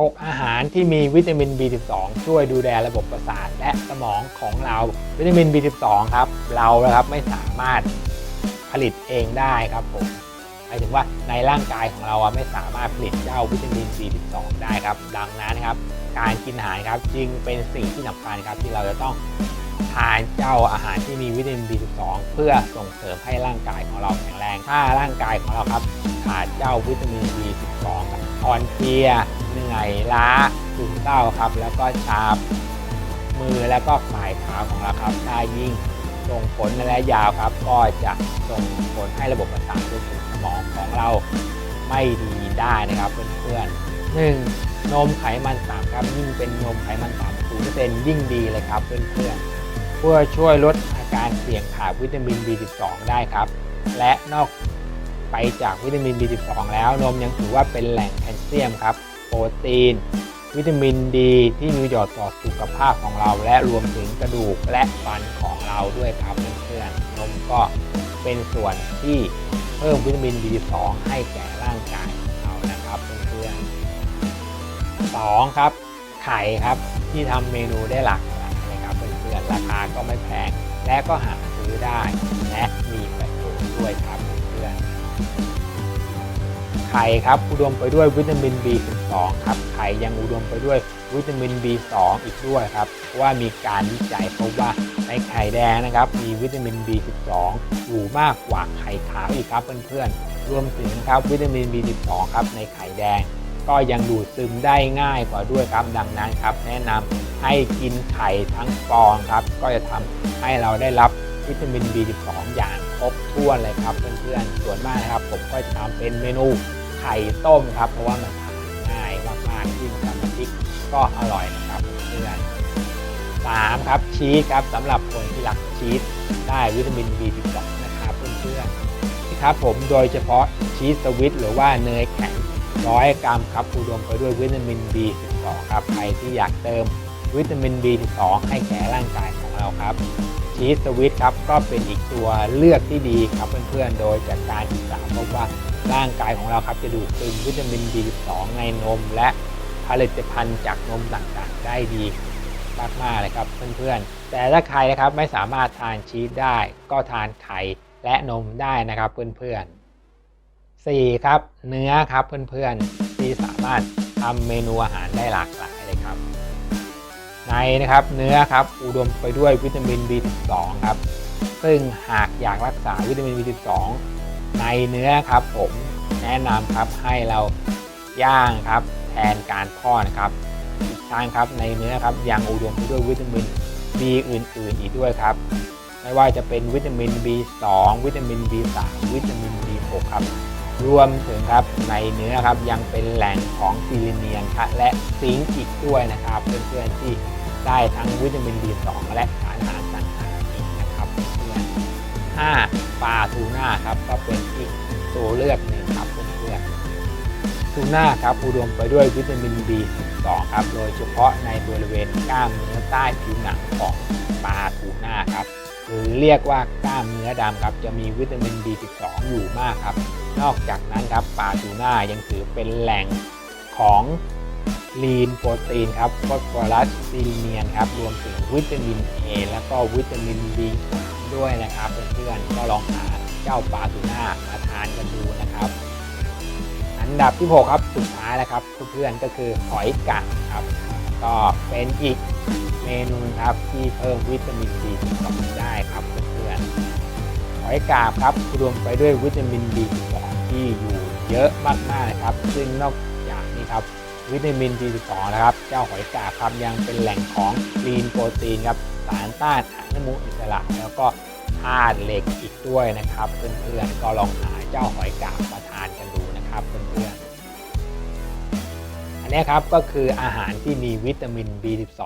6อาหารที่มีวิตามิน B12 ช่วยดูแลระบบประสาทและสมองของเราวิตามิน B12 ครับ เรานะครับไม่สามารถผลิตเองได้ครับผมหมายถึงว่าในร่างกายของเราไม่สามารถผลิตเจ้าวิตามิน B12 ได้ครับ ดังนั้นครับ การกินอาหารครับจึงเป็นสิ่งที่สำคัญครับที่เราจะต้องทานเจ้าอาหารที่มีวิตามิน B12 เพื่อส่งเสริมให้ร่างกายของเราแข็งแรง ถ้าร่างกายของเราครับขาดเจ้าวิตามิน B12 อ่อนเพลียเหนื่อยล้าซึมเศร้าครับ แล้วก็ชามือแล้วก็ปลายเท้าของเราครับถ้ายิ่งส่งผลในระยะยาวครับ ก็จะส่งผลให้ระบบประสาทรวมถึงสมองของเราไม่ดีได้นะครับเพื่อนๆหนึ่งนมไขมันต่ำครับยิ่งเป็นนมไขมันต่ำศูนย์เปอร์เซ็นยิ่งดีเลยครับเพื่อนๆเพื่อช่วยลดอาการเสี่ยงขาดวิตามิน B12 ได้ครับ และนอก ไปจากวิตามิน B12 แล้วนมยังถือว่าเป็นแหล่งแคลเซียมครับ โปรตีน วิตามินดีที่มีประโยชน์ต่อสุขภาพของเรา และรวมถึงกระดูกและฟันของเราด้วยครับเพื่อนๆนมก็เป็นส่วนที่เพิ่มวิตามิน B12 ให้แก่ร่างกายของเรานะครับเพื่อนๆ2ครับไข่ครับที่ทำเมนูได้หลากหลายนะครับเพื่อนๆราคาก็ไม่แพงและก็หาซื้อได้และมีประโยชน์ด้วยครับเพื่อน ไข่ครับอุดมไปด้วยวิตามิน B12 ครับไข่ยังอุดมไปด้วยวิตามิน B2 อีกด้วยครับเพราะว่ามีการวิจัยพบว่าในไข่แดงนะครับ มีวิตามิน B12 อยู่มากกว่าไข่ขาวอีกครับเพื่อนๆรวมถึงครับวิตามิน B12 ครับในไข่แดง ก็ยังดูดซึมได้ง่ายกว่าด้วยครับดังนั้นครับ แนะนำให้กินไข่ทั้งฟองครับ ก็จะทำให้เราได้รับวิตามิน B12 อย่าง บถ้วนเลยครับเพื่อนๆส่วนมากนะครับ ผมก็จะทำเป็นเมนูไข่ต้มครับ เพราะว่ามันทานง่ายมากๆที่ทำน้ำพริกก็อร่อยนะครับเพื่อนสามครับชีสครับสำหรับคนที่รักชีสได้วิตามิน B12 นะครับเพื่อนๆที่ครับผมโดยเฉพาะชีสสวิตหรือว่าเนยแข็งร้อยกรัมครับอุดมไปด้วยวิตามิน B12 ครับใครที่อยากเติมวิตามิน B12 ให้แก่ร่างกายของเราครับ ชีสสวิตครับก็เป็นอีกตัวเลือกที่ดีครับเพื่อนๆ โดยจากการศึกษาพบว่าร่างกายของเราครับจะดูดซึมวิตามิน B12 ในนม และผลิตภัณฑ์จากนมต่างๆ ได้ดีมากๆเลยครับเพื่อนๆ แต่ถ้าใครนะครับไม่สามารถทานชีสได้ ก็ทานไข่และนมได้นะครับเพื่อนๆ 4 ครับเนื้อครับเพื่อนๆที่สามารถทำเมนูอาหารได้หลากหลาย ในนะครับเนื้อครับอุดมไปด้วยวิตามิน B12 ครับ ซึ่งหากอยากรักษาวิตามิน B12 ในเนื้อครับผมแนะนำครับให้เราย่างครับแทนการทอดนะครับอีกทางครับในเนื้อครับยังอุดมไปด้วยวิตามิน B อื่น ๆ อีกด้วยครับ ไม่ว่าจะเป็นวิตามิน B2 วิตามิน B3 วิตามิน B6 ครับรวมถึงครับในเนื้อครับยังเป็นแหล่งของซิลิเนียนและซิงค์อีกด้วยนะครับ เพื่อนๆที่ ได้ทั้งวิตามิน B2 และสารอาหารต่างๆอีกนะครับเพื่อน5ปลาทูน่าครับก็เป็นอีกตัวเลือกหนึ่งครับเพื่อนๆทูน่าครับอุดมไปด้วยวิตามิน B12 ครับโดยเฉพาะในบริเวณกล้ามเนื้อใต้ผิวหนังของปลาทูน่าครับหรือเรียกว่ากล้ามเนื้อดำครับจะมีวิตามิน B12 อยู่มากครับ นอกจากนั้นครับปลาทูน่ายังถือเป็นแหล่งของ ลีนโปรตีนครับฟอสฟอรัสซีเนียนครับรวมถึงวิตามิน A แล้วก็วิตามิน B3 ด้วยนะครับเพื่อนๆก็ลองหาเจ้าปลาทูน่ามาทานกันดูนะครับ อันดับที่6ครับสุดท้ายแล้วครับเพื่อนๆก็คือหอยกาบครับก็เป็นอีกเมนูครับที่เพิ่มวิตามิน B12 ได้ครับเพื่อนๆหอยกาบครับรวมไปด้วยวิตามิน B12 ที่อยู่เยอะมากๆนะครับ ซึ่งนอกจากนี้ครับ วิตามิน B12 นะครับ เจ้าหอยกาบครับยังเป็นแหล่งของลีนโปรตีนครับสารต้านอนุมูลอิสระ แล้วก็ธาตุเหล็กอีกด้วยนะครับ เพื่อนๆก็ลองหาเจ้าหอยกาบมาทานกันดูนะครับเพื่อนๆอันนี้ครับก็คืออาหารที่มีวิตามิน B12